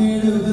Thank you.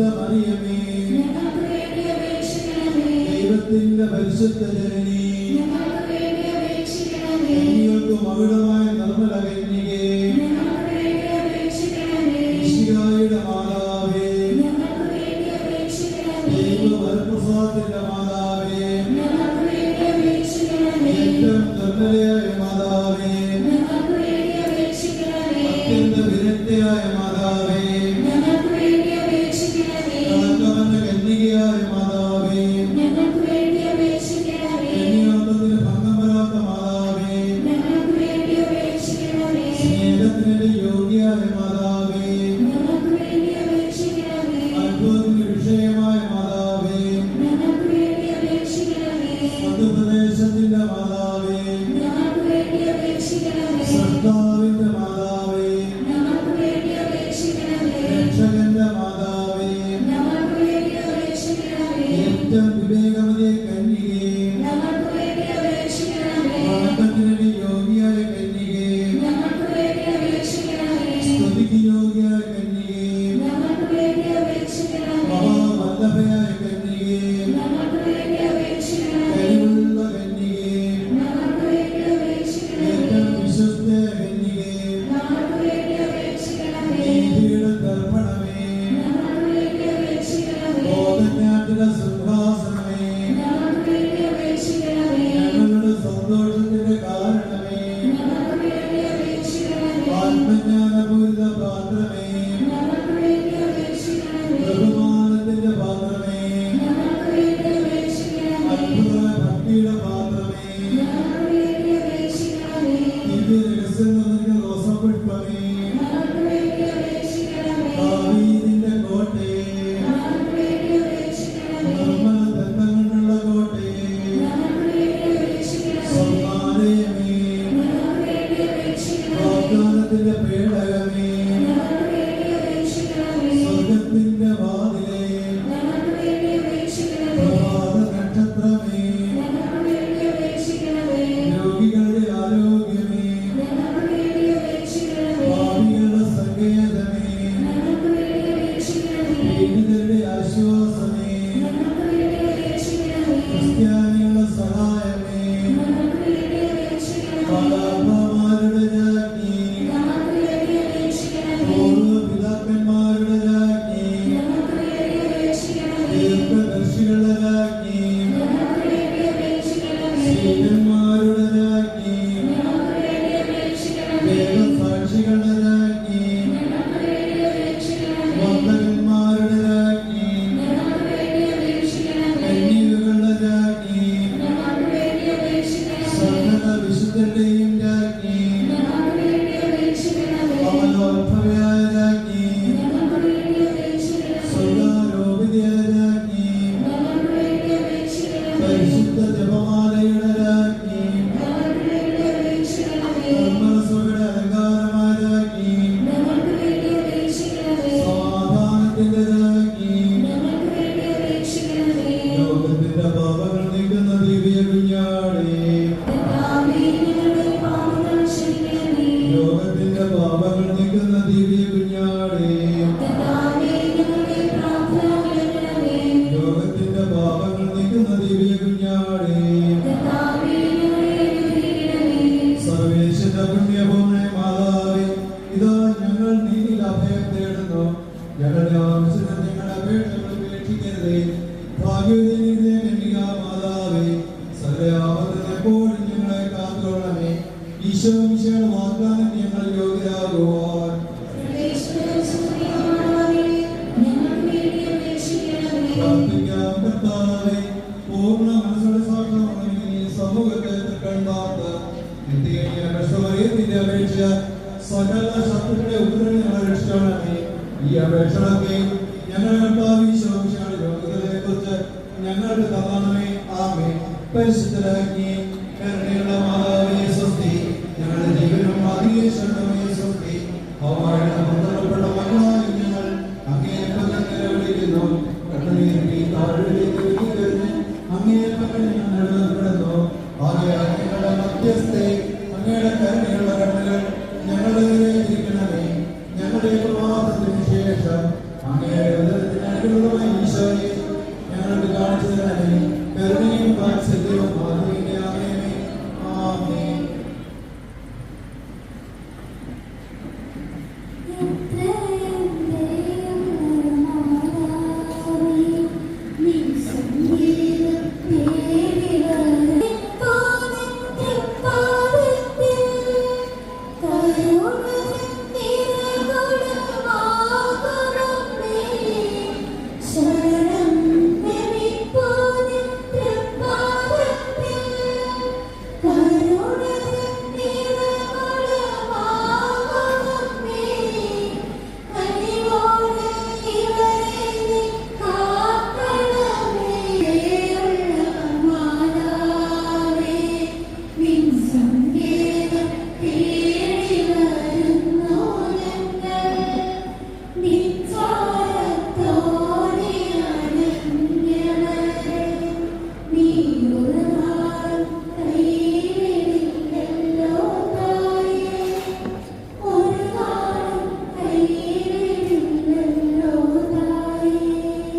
പരിശുദ്ധ മറിയമേ ദൈവത്തിന്റെ പരിശുദ്ധ ജനനി Amén. പ്രാർത്ഥിക്കാം കർത്താവെ പൂർണ മനസ്സോടെ സാക്ഷ്യമാണെങ്കിൽ ഈ സമൂഹത്തെ തൃക്കണ്ടാത്ത നിത്യത്തിന്റെ അപേക്ഷ സകല ശത്രുക്കളെ ഉപദ്രവങ്ങളെ രക്ഷിച്ചാണേ ഈ അപേക്ഷകളൊക്കെ ഞങ്ങളുടെ കർത്താവ് ശോഭിച്ചാണ് കുറിച്ച് ഞങ്ങൾക്ക് തന്നണമേ ആമേ പരിശുദ്ധരാജ്ഞി കരുണയുടെ മാതാവേ സ്വസ്തി. ഞങ്ങളുടെ ജീവനും അധികേശ്വരമേ സ്വസ്തി അവരുടെ ബന്ധപ്പെട്ട മണ്ണോ